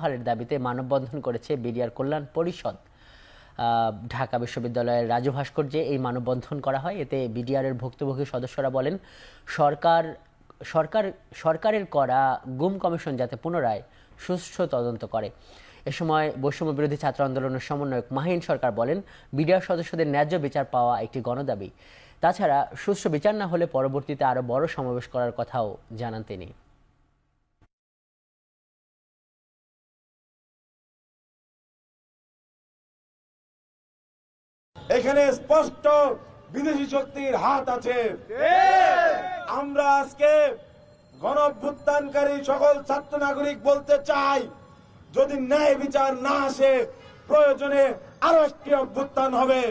হারের দাবিতে মানববন্ধন করেছে বিডিআর কল্যাণ পরিষদ। ঢাকা বিশ্ববিদ্যালয়ের রাজু ভাস্কর্যে এই মানববন্ধন করা হয়। এতে বিডিআরের ভুক্তভোগী সদস্যরা বলেন, সরকার সরকার, সরকারের করা গুম কমিশন যাতে পুনরায় সুষ্ঠু তদন্ত করে। এ সময় বৈষম্য বিরোধী ছাত্র আন্দোলনের সমন্বয়ক মাহিন সরকার বলেন, বিডিআর সদস্যদের ন্যায্য বিচার পাওয়া একটি গণদাবি। তাছাড়া সুষ্ঠু বিচার না হলে পরবর্তীতে আরও বড় সমাবেশ করার কথাও জানান তিনি। এখানে স্পষ্ট বিদেশি শক্তির হাত আছে। আমরা আজকে গণ অভ্যুত্থানকারী সকল ছাত্র নাগরিক বলতে চাই যদি ন্যায় বিচার না আসে প্রয়োজনে আরও একটি অভ্যুত্থান হবে।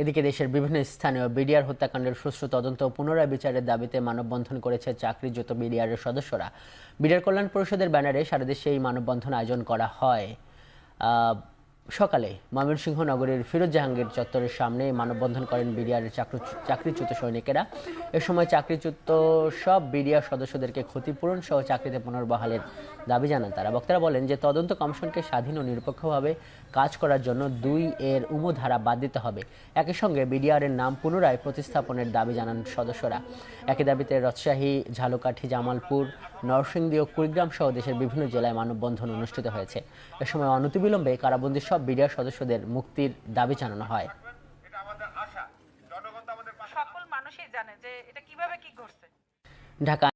এদিকে দেশের বিভিন্ন স্থানীয় বিডিআর হত্যাকাণ্ডের সুষ্ঠু তদন্ত ও পুনরায় বিচারের দাবিতে মানববন্ধন করেছে চাকরিচ্যুত বিডিআরের সদস্যরা। বিডিআর কল্যাণ পরিষদের ব্যানারে সারা দেশে এই মানববন্ধন আয়োজন করা হয়। uh, সকালে ময়মনসিংহ নগরের ফিরোজ জাহাঙ্গীর চত্বরের সামনে মানববন্ধন করেন বিডিআরের চাকরিচ্যুত সৈনিকেরা। এ সময় চাকরিচ্যুত সব বিডিআর সদস্যদেরকে ক্ষতিপূরণ সহ চাকরিতে পুনর্বহালের দাবি জানান তারা। বক্তারা বলেন যে তদন্ত কমিশনকে স্বাধীন ও নিরপেক্ষভাবে কাজ করার জন্য দুই এর উমধারা বাদ দিতে হবে। একই সঙ্গে বিডিআর এর নাম পুনরায় প্রতিস্থাপনের দাবি জানান সদস্যরা। একই দাবিতে রাজশাহী, ঝালকাঠি, জামালপুর, নরসিংদী ও কুড়িগ্রাম সহ দেশের বিভিন্ন জেলায় মানববন্ধন অনুষ্ঠিত হয়েছে। এ সময় অনতিবিলম্বে কারাবন্দী সব বিডিআর সদস্যদের মুক্তির দাবি জানানো হয়। এটা আমাদের আশা। জনগণ তো আমাদের পাশে সকল মানুষই জানে যে এটা কীভাবে কি ঘটছে। ঢাকা